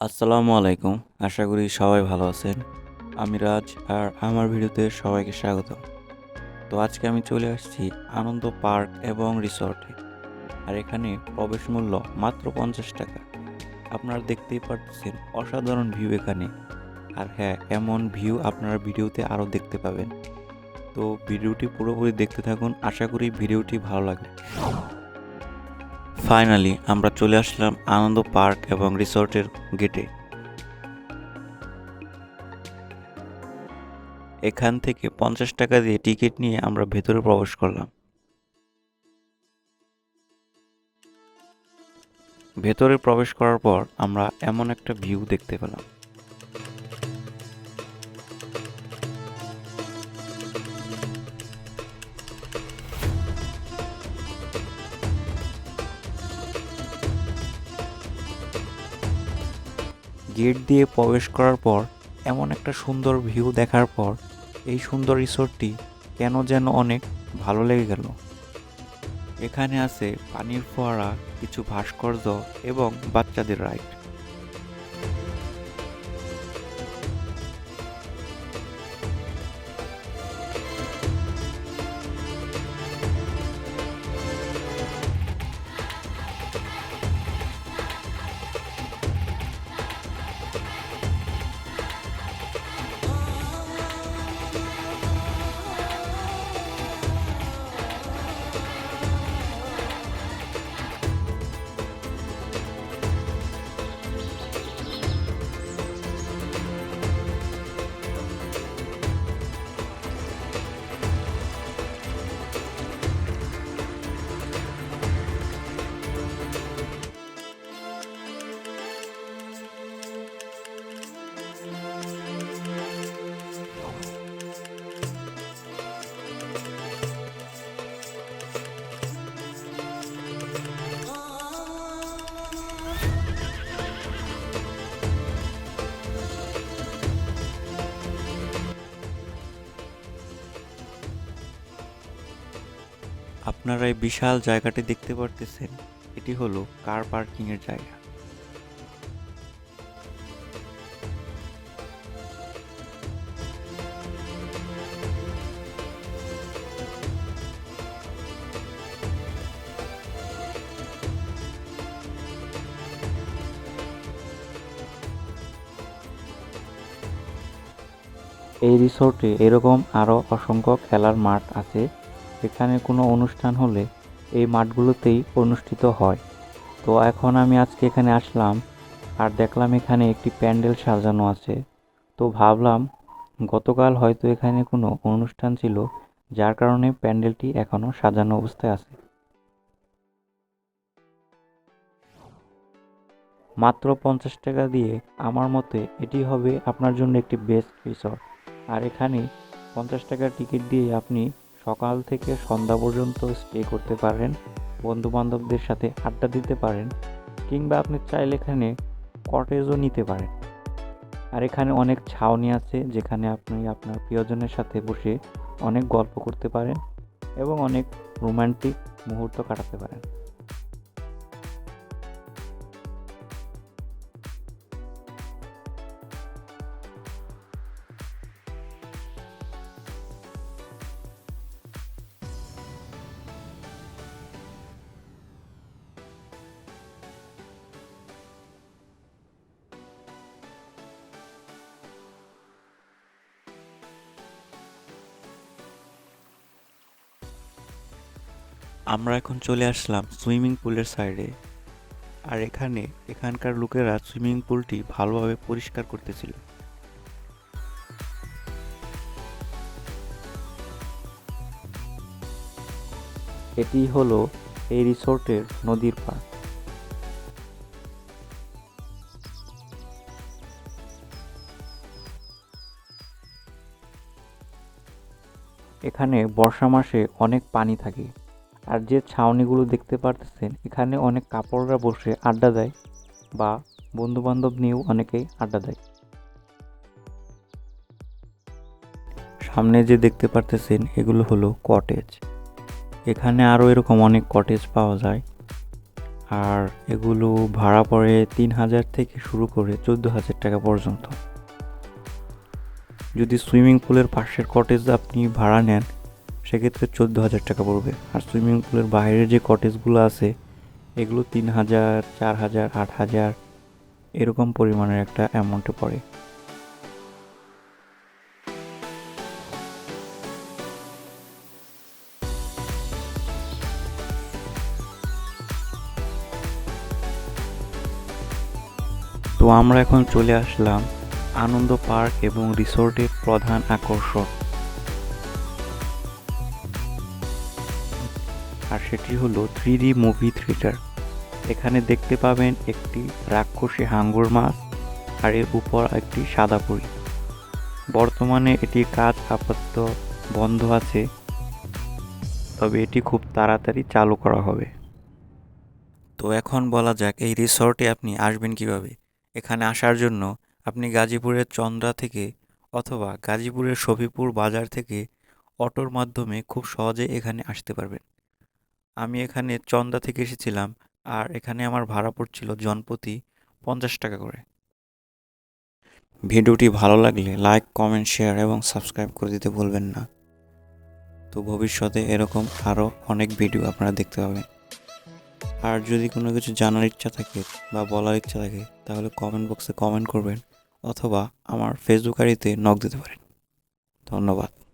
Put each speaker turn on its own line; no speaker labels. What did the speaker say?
আসসালামু আলাইকুম। আশা করি সবাই ভালো আছেন। আমি রাজ আর আমার ভিডিওতে সবাইকে স্বাগত। তো আজকে আমি চলে আসছি আনন্দ পার্ক এবং রিসর্টে। আর এখানে প্রবেশ মূল্য মাত্র পঞ্চাশ টাকা। আপনারা দেখতেই পাচ্ছেন অসাধারণ ভিউ এখানে। আর হ্যাঁ এমন ভিউ আপনারা ভিডিওতে আরও দেখতে পাবেন। তো ভিডিওটি পুরোপুরি দেখতে থাকুন। আশা করি ভিডিওটি ভালো লাগবে। ফাইনালি আমরা চলে আসলাম আনন্দ পার্ক এবং রিসর্টের গেটে। এখান থেকে পঞ্চাশ টাকা দিয়ে টিকিট নিয়ে আমরা ভেতরে প্রবেশ করলাম। ভেতরে প্রবেশ করার পর আমরা এমন একটা ভিউ দেখতে পেলাম। গেট দিয়ে প্রবেশ করার পর, এমন একটা সুন্দর ভিউ দেখার পর, এই সুন্দর রিসোর্টটি কেন যেন অনেক ভালো লেগে গেল। এখানে আছে পানির ফোয়ারা, কিছু ভাস্কর্য এবং বাচ্চাদের রাইড। আপনারা এই বিশাল জায়গাটি দেখতে পারতেছেন। এটি হলো কার পার্কিংয়ের জায়গা। এই রিসোর্টে এরকম আরও অসংখ্য খেলার মাঠ আছে। এখানে কোনো অনুষ্ঠান হলে এই মাঠগুলোতেই অনুষ্ঠিত হয়। তো এখন আমি আজকে এখানে আসলাম আর দেখলাম এখানে একটি প্যান্ডেল সাজানো আছে। তো ভাবলাম গতকাল হয়তো এখানে কোনো অনুষ্ঠান ছিল, যার কারণে প্যান্ডেলটি এখনও সাজানো অবস্থায় আছে। মাত্র পঞ্চাশ টাকা দিয়ে আমার মতে এটি হবে আপনার জন্য একটি বেস্ট রিসর্ট আর এখানে পঞ্চাশ টাকার টিকিট দিয়ে আপনি সকাল থেকে সন্ধ্যা পর্যন্ত স্টে করতে পারেন বন্ধু বান্ধবদের সাথে আড্ডা দিতে পারেন, কিংবা আপনি চাইলে এখানে কটেজও নিতে পারেন। আর এখানে অনেক ছাউনি আছে, যেখানে আপনি আপনার প্রিয়জনের সাথে বসে অনেক গল্প করতে পারেন এবং অনেক রোমান্টিক মুহূর্ত কাটাতে পারেন। আমরা এখন চলে আসলাম সুইমিং পুলের সাইডে। আর এখানে এখানকার লোকেরা সুইমিং পুলটি ভালোভাবে পরিষ্কার করতেছিল। এটি হলো এই রিসোর্টের নদীর পাড়। এখানে বর্ষা মাসে অনেক পানি থাকে। আর যে ছাউনিগুলো দেখতে পারতেছেন, এখানে অনেক কাপড়রা বসে আড্ডা দেয় বা বন্ধু বান্ধব নিয়েও অনেকেই আড্ডা দেয়। সামনে যে দেখতে পারতেছেন, এগুলো হলো কটেজ এখানে আরও এরকম অনেক কটেজ পাওয়া যায়। আর এগুলো ভাড়া পড়ে তিন হাজার থেকে শুরু করে চোদ্দ হাজার টাকা পর্যন্ত। যদি সুইমিং পুলের পাশের কটেজ আপনি ভাড়া নেন সেক্ষেত্রে চোদ্দ হাজার টাকা পড়বে। আর সুইমিং পুলের বাইরে যে কটেজগুলো আছে, এগুলো তিন হাজার চার হাজার আট হাজার এরকম পরিমাণের একটা অ্যামাউন্টে পড়ে। তো আমরা এখন চলে আসলাম আনন্দ পার্ক এবং রিসোর্টের প্রধান আকর্ষণ। আর সেটি হলো থ্রি মুভি থিয়েটার এখানে দেখতে পাবেন একটি রাক্ষসী হাঙ্গর মাছ আর এর উপর একটি সাদা পরি বর্তমানে এটি কাজ আপাতত বন্ধ আছে, তবে এটি খুব তাড়াতাড়ি চালু করা হবে। তো এখন বলা যাক, এই রিসর্টে আপনি আসবেন কীভাবে? এখানে আসার জন্য আপনি গাজীপুরের চন্দ্রা থেকে অথবা গাজীপুরের শফিপুর বাজার থেকে অটোর মাধ্যমে খুব সহজে এখানে আসতে পারবেন। আমি এখানে চন্দা থেকে এসেছিলাম আর এখানে আমার ভাড়া পড়ছিল জনপ্রতি পঞ্চাশ টাকা করে। ভিডিওটি ভালো লাগলে লাইক, কমেন্ট, শেয়ার এবং সাবস্ক্রাইব করে দিতে ভুলবেন না। তো ভবিষ্যতে এরকম আরও অনেক ভিডিও আপনারা দেখতে পাবেন। আর যদি কোনো কিছু জানার ইচ্ছা থাকে বা বলার ইচ্ছা থাকে, তাহলে কমেন্ট বক্সে কমেন্ট করবেন অথবা আমার ফেসবুক আইডিতে নক দিতে পারেন। ধন্যবাদ।